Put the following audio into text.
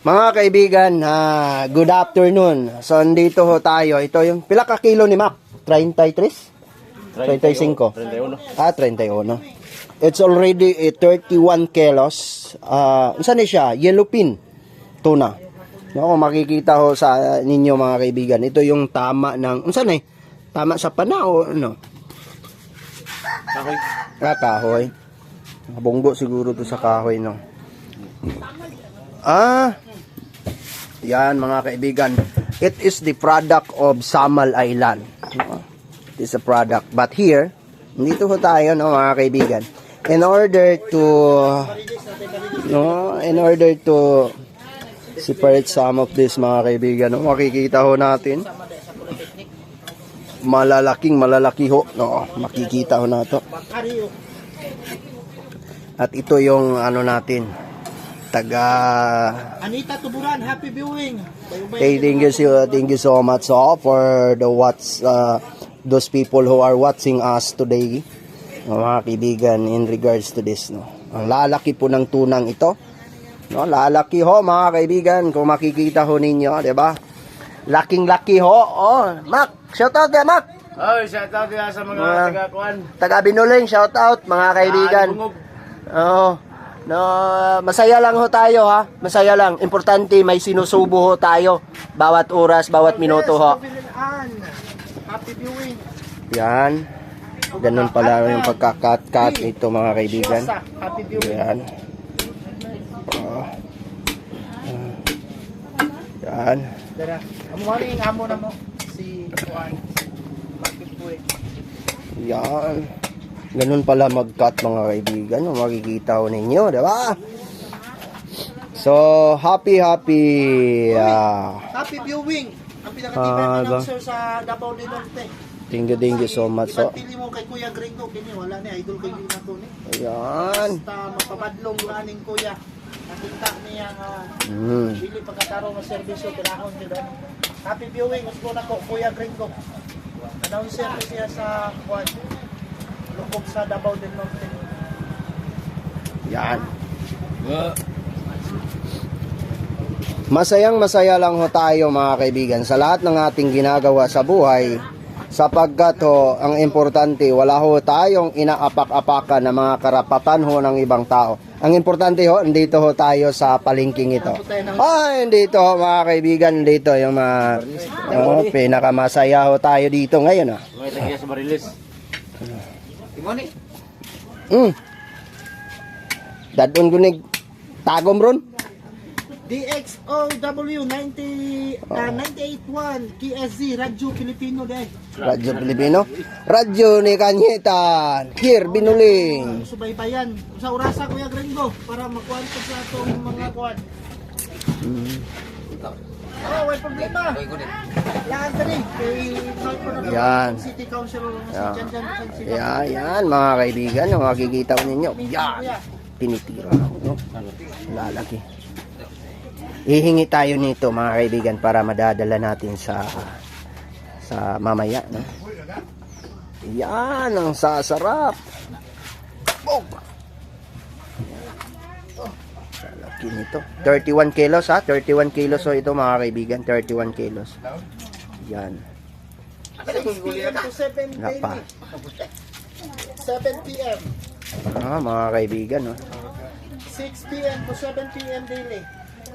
Mga kaibigan, ah, good afternoon. So, andito ho tayo. Ito yung pila ka kilo ni Mac? 33? 35? 31. Ah, 31. It's already eh, 31 kilos. Ah, uh, saan siya? Yellowfin tuna. No, kung makikita ho sa ninyo mga kaibigan, ito yung tama ng, unsan eh? Tama sa panao, ano? Kahoy. Ah, kahoy. Bunggo siguro to sa kahoy, no? Ah, yan mga kaibigan. It is the product of Samal Island. No? It is a product. But here, dito ho tayo, no, mga kaibigan. In order to, no, in order to separate some of this, mga kaibigan, no, makikita ho natin malalaking malalaki ho no makikita ho na to at ito yung ano natin taga Anita Tuburan, happy viewing. hey, thank you so- thank you so much so for the what's uh, those people who are watching us today mga kaibigan in regards to this no. Ang lalaki po ng tunang ito no lalaki ho mga kaibigan kung makikita ho ninyo di ba? Laking laki ho. Oh Mac shout out ya Mac. Oy, shout out sa mga taga-kuan. taga Binuling shout out mga kaibigan. Ah, bungog. No, masaya lang ho tayo ha. Masaya lang. Importante may sinusubo ho tayo bawat oras, bawat minuto ho. Happy viewing. Yan. Ganun pala yung pagkakat-cut nito mga kaibigan. Yan. Oh. Yan. Dara. Amo ano na mo si Juan. Viewing. Yan. Ganun pala mag-cut mga kaibigan. Yung makikita ho ninyo, di ba? So, happy, happy. ah Happy viewing. Ang Ah, pinakatibay ba? announcer sa Davao del Norte. thank you, thank you so much. So, Ipagpili mo kay Kuya Gringo kini wala ni idol kay Gina to ni. ayan. Basta mapapadlong aning kuya. Nakita niya nga Mm. dili pagkataro nga serbisyo kinahon nila. Happy viewing gusto na ko Kuya Gringo. Announcer ko siya sa Juan. Lukog sa Davao del Norte. Yan. Masayang masaya lang ho tayo mga kaibigan sa lahat ng ating ginagawa sa buhay sapagkat ho, ang importante wala ho tayong inaapak-apakan ng mga karapatan ho ng ibang tao. Ang importante ho, andito ho tayo sa palengking ito. Ay, dito ho mga kaibigan, dito yung mga oh, pinakamasaya ho tayo dito ngayon. Ah. Sa Barilis. Timoni. Mm. Dadon gunig tagom ron. DXOW 90 uh, 981 KSZ Radyo Pilipino dai. Radyo Pilipino. Radyo ni Kanyetan. Here, Binuling. Subaybayan sa orasa Kuya Gringo para makuha sa atong mga kuan. Oh, may problema. Yan tani kay North Coronado Yan. City Councilor si Yan. Jan Jan Francisco. Yan, yan, mga kaibigan. Yung makikita ko ninyo. Yan. Tinitira ako. No? Lalaki. Hihingi tayo nito, mga kaibigan, para madadala natin sa sa mamaya. No? Yan, ang sasarap. Laki nito. 31 kilos ha. 31 kilos so ito mga kaibigan. 31 kilos. Yan. 6 p.m. to 7 Napa. daily. 7 p.m. Ah, mga kaibigan. No? 6 p.m. to 7 p.m. daily.